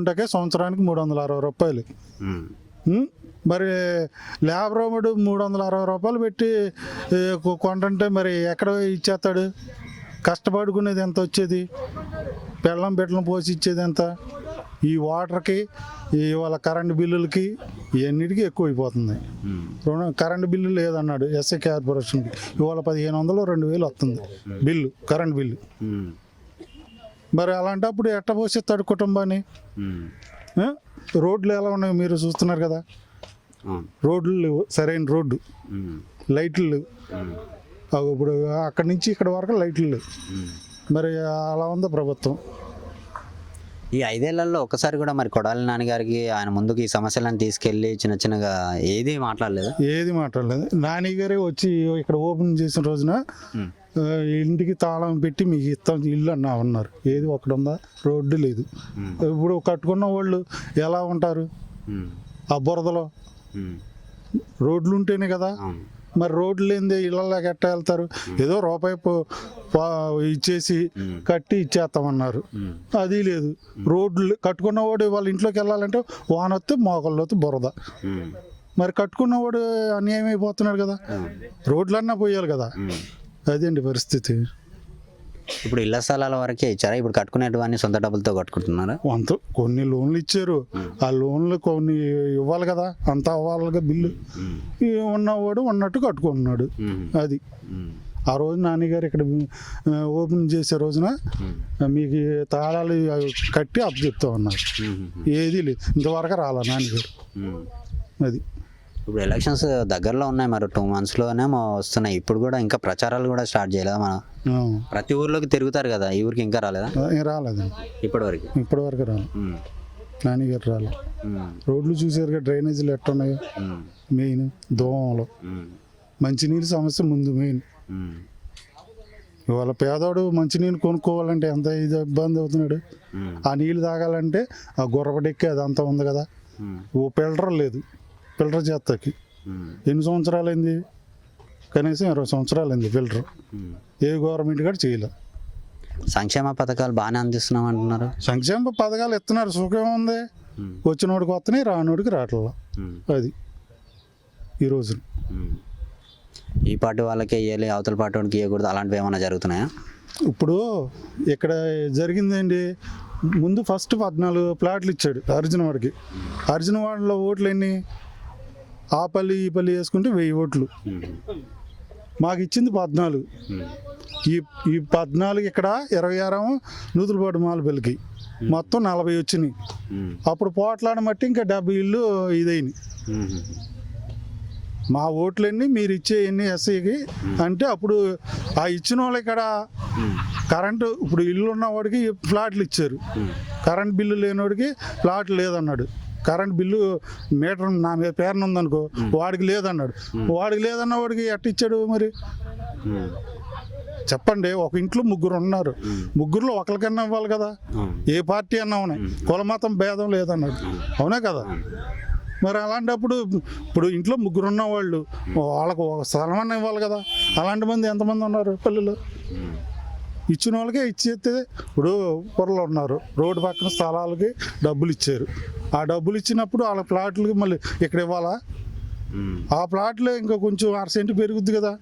గుంటకే సంవత్సరానికి మూడు వందల అరవై రూపాయలు? మరి లేబర్ వాడు మూడు వందల అరవై రూపాయలు పెట్టి కొంటుంటే మరి ఎక్కడ ఇచ్చేస్తాడు? కష్టపడుకునేది ఎంత వచ్చేది? బెల్లం బిడ్డలను పోసి ఇచ్చేది ఎంత? ఈ వాటర్కి ఈ వాళ్ళ కరెంటు బిల్లులకి ఇవన్నిటికీ ఎక్కువ అయిపోతుంది. రుణ కరెంటు బిల్లు లేదన్నాడు ఎస్ఐ కార్పొరేషన్కి. ఇవాళ పదిహేను వందలు రెండు వేలు వస్తుంది బిల్లు కరెంట్ బిల్లు. మరి అలాంటప్పుడు ఎట్ట పోషిస్తాడు కుటుంబాన్ని? రోడ్లు ఎలా ఉన్నాయి మీరు చూస్తున్నారు కదా. రోడ్లు లేవు సరైన రోడ్డు. లైట్లు. లేవు ఇప్పుడు అక్కడి నుంచి ఇక్కడ వరకు లైట్లు. లేవు. మరి అలా ఉంది ప్రభుత్వం? ఈ ఐదేళ్ళలో ఒక్కసారి కూడా మరి కొడాలి నాన్నగారికి ఆయన ముందుకు ఈ సమస్యలను తీసుకెళ్ళి చిన్న చిన్నగా ఏది మాట్లాడలేదు? ఏది మాట్లాడలేదు. నాని గారే వచ్చి ఇక్కడ ఓపెన్ చేసిన రోజున ఇంటికి తాళం పెట్టి మీకు ఇస్తాం ఇల్లు అన్నా ఉన్నారు ఏది ఒకటి ఉందా? రోడ్డు లేదు. ఇప్పుడు కట్టుకున్న వాళ్ళు ఎలా ఉంటారు? ఆ బురదలో. రోడ్లు ఉంటేనే కదా. మరి రోడ్లు లేనిదే ఇళ్ళలోకి ఎట్ట వెళ్తారు ఏదో రూపాయి ఇచ్చేసి కట్టి ఇచ్చేస్తామన్నారు. అది లేదు. రోడ్లు కట్టుకున్నవాడు వాళ్ళ ఇంట్లోకి వెళ్ళాలంటే వాన వస్తే మోకళ్ళతో బురద. మరి కట్టుకున్నవాడు అన్యాయం అయిపోతున్నాడు కదా. రోడ్లన్నా పోయాలి కదా. అదేంటి పరిస్థితి? ఇప్పుడు ఇళ్ళ స్థలాల వరకే ఇచ్చారా? ఇప్పుడు కట్టుకునేటివన్నీ సొంత డబ్బులతో కట్టుకుంటున్నారా? అంత కొన్ని లోన్లు ఇచ్చారు. ఆ లోన్లు కొన్ని ఇవ్వాలి కదా? అంత అవ్వాలిగా బిల్లు. ఉన్నవాడు ఉన్నట్టు కట్టుకుంటున్నాడు. అది. ఆ రోజు నాన్నగారు ఇక్కడ ఓపెన్ చేసే రోజున మీకు తాళాలు కట్టి అప్పు చెప్తా ఉన్నారు. ఏదీ లేదు. ఇంతవరకు రాలా నాన్నగారు. అది. ఇప్పుడు ఎలక్షన్స్ దగ్గరలో ఉన్నాయి మరి టూ మంత్స్లోనే వస్తున్నాయి. ఇప్పుడు కూడా ఇంకా ప్రచారాలు కూడా స్టార్ట్ చేయలేదా మన? ప్రతి ఊర్లోకి తిరుగుతారు కదా ఈ ఊరికి ఇంకా రాలేదా? ఏం రాలేదండి ఇప్పటి వరకు ఇప్పటి వరకు రాలి నాన్నగారు రాలే. రోడ్లు చూసారుగా డ్రైనేజీలు ఎట్టున్నాయో? మెయిన్ దోమలు. మంచినీరు సమస్య ముందు మెయిన్. ఇవాళ పేదవాడు మంచినీరు కొనుక్కోవాలంటే ఎంత ఇది ఇబ్బంది అవుతున్నాడు? ఆ నీళ్ళు తాగాలంటే ఆ గుర్రపడెక్కి అదంతా ఉంది కదా. ఓ ఫిల్టర్ లేదు. ఫిల్టర్ చేస్తాకి. ఎన్ని సంవత్సరాలు అయింది కనీసం ఇరవై సంవత్సరాలు అయింది ఫిల్టర్. ఏ గవర్నమెంట్ కూడా చేయలే. సంక్షేమ పథకాలు బాగానే అందిస్తున్నాం అంటున్నారు. సంక్షేమ పథకాలు ఇస్తున్నారు సుఖం ఉంది. వచ్చినోడికి వస్తున్నాయి రానోడికి రావట్లా. అది ఈ రోజు. ఈ పార్టీ వాళ్ళకే ఇవ్వాలి అవతల పార్టీ వాడికి ఇవ్వకూడదు అలాంటివి ఏమైనా జరుగుతున్నాయా? ఇప్పుడు ఇక్కడ జరిగిందండి ముందు ఫస్ట్ పద్నాలుగు ప్లాట్లు ఇచ్చాడు అర్జున్ వాడికి. అర్జున్ వాడిలో ఓట్లు ఎన్ని? ఆ పల్లి ఈ పల్లి వేసుకుంటే వెయ్యి ఓట్లు. మాకు ఇచ్చింది పద్నాలుగు. ఈ ఈ పద్నాలుగు ఇక్కడ ఇరవై ఆరేమో నూతులపాటు మాలపల్లికి మొత్తం నలభై వచ్చినాయి. అప్పుడు పోట్లాడ మట్టి ఇంకా డెబ్బై ఇల్లు ఇదైనాయి. మా ఓట్లన్నీ మీరు ఇచ్చే ఎన్ని ఎస్ఐకి అంటే అప్పుడు ఆ ఇచ్చిన వాళ్ళు ఇక్కడ కరెంటు ఇప్పుడు ఇల్లు ఉన్నవాడికి ఫ్లాట్లు ఇచ్చారు. కరెంట్ బిల్లు లేనివాడికి ఫ్లాట్ లేదన్నాడు. కరెంట్ బిల్లు మీటర్ నా మీద పేరున ఉందనుకో వాడికి లేదన్నాడు. వాడికి లేదన్న వాడికి ఎట్ట ఇచ్చాడు మరి? చెప్పండి ఒక ఇంట్లో ముగ్గురు ఉన్నారు. ముగ్గురులో ఒకరికన్నా ఇవ్వాలి కదా? ఏ పార్టీ అన్నా ఉన్నాయి కుల మతం భేదం లేదన్నాడు. అవునా కదా? మరి అలాంటప్పుడు ఇప్పుడు ఇంట్లో ముగ్గురు ఉన్న వాళ్ళు వాళ్ళకు ఒక స్థలం అన్న ఇవ్వాలి కదా? అలాంటి మంది ఎంతమంది ఉన్నారు పల్లెలు? ఇచ్చిన వాళ్ళకే ఇచ్చేస్తే ఇప్పుడు పొరలు ఉన్నారు. రోడ్డు పక్కన స్థలాలకి డబ్బులు ఇచ్చారు. ఆ డబ్బులు ఇచ్చినప్పుడు వాళ్ళ ప్లాట్లకి మళ్ళీ ఇక్కడ ఇవ్వాలా? ఆ ప్లాట్లో ఇంకా కొంచెం అర సెంటు పెరుగుద్ది కదా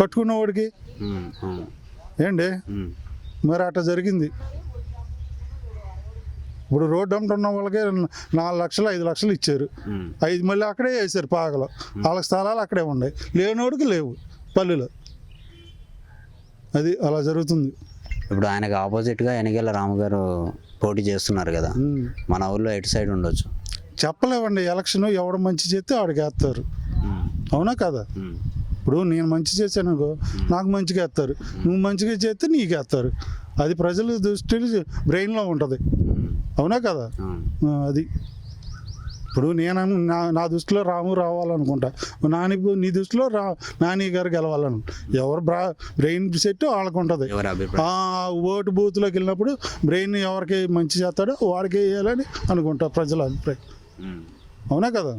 కట్టుకున్న వాడికి. ఏంటి? మరి అట్లా జరిగింది. ఇప్పుడు రోడ్డు అమ్ముతున్న వాళ్ళకి నాలుగు లక్షలు ఐదు లక్షలు ఇచ్చారు. ఐదు మళ్ళీ అక్కడే వేసారు పాగలు. వాళ్ళ స్థలాలు అక్కడే ఉన్నాయి. లేనోడికి లేవు పల్లెలు. అది అలా జరుగుతుంది. ఇప్పుడు ఆయనకు ఆపోజిట్గా ఎన్నికల రాము గారు పోటీ చేస్తున్నారు కదా. మన ఊర్లో ఎటు సైడ్ ఉండొచ్చు? చెప్పలేవండి ఎలక్షన్ ఎవడు మంచి చేస్తే ఆడికి వేస్తారు. అవునా కదా? ఇప్పుడు నేను మంచి చేశాను నాకు మంచిగా వేస్తారు. నువ్వు మంచిగా చేస్తే నీకు వేస్తారు. అది ప్రజల దృష్టిలో బ్రెయిన్లో ఉంటుంది. అవునా కదా? అది. ఇప్పుడు నేను నా నా దృష్టిలో రాము రావాలనుకుంటా. నాని నీ దృష్టిలో రా నాని గారు గెలవాలను. ఎవరు బ్రా బ్రెయిన్ సెట్ వాళ్ళకు ఉంటుంది ఓటు బూత్లోకి వెళ్ళినప్పుడు బ్రెయిన్ ఎవరికి మంచి చేస్తాడో వాడికి వేయాలని అనుకుంటా ప్రజల అభిప్రాయం. అవునా కదా?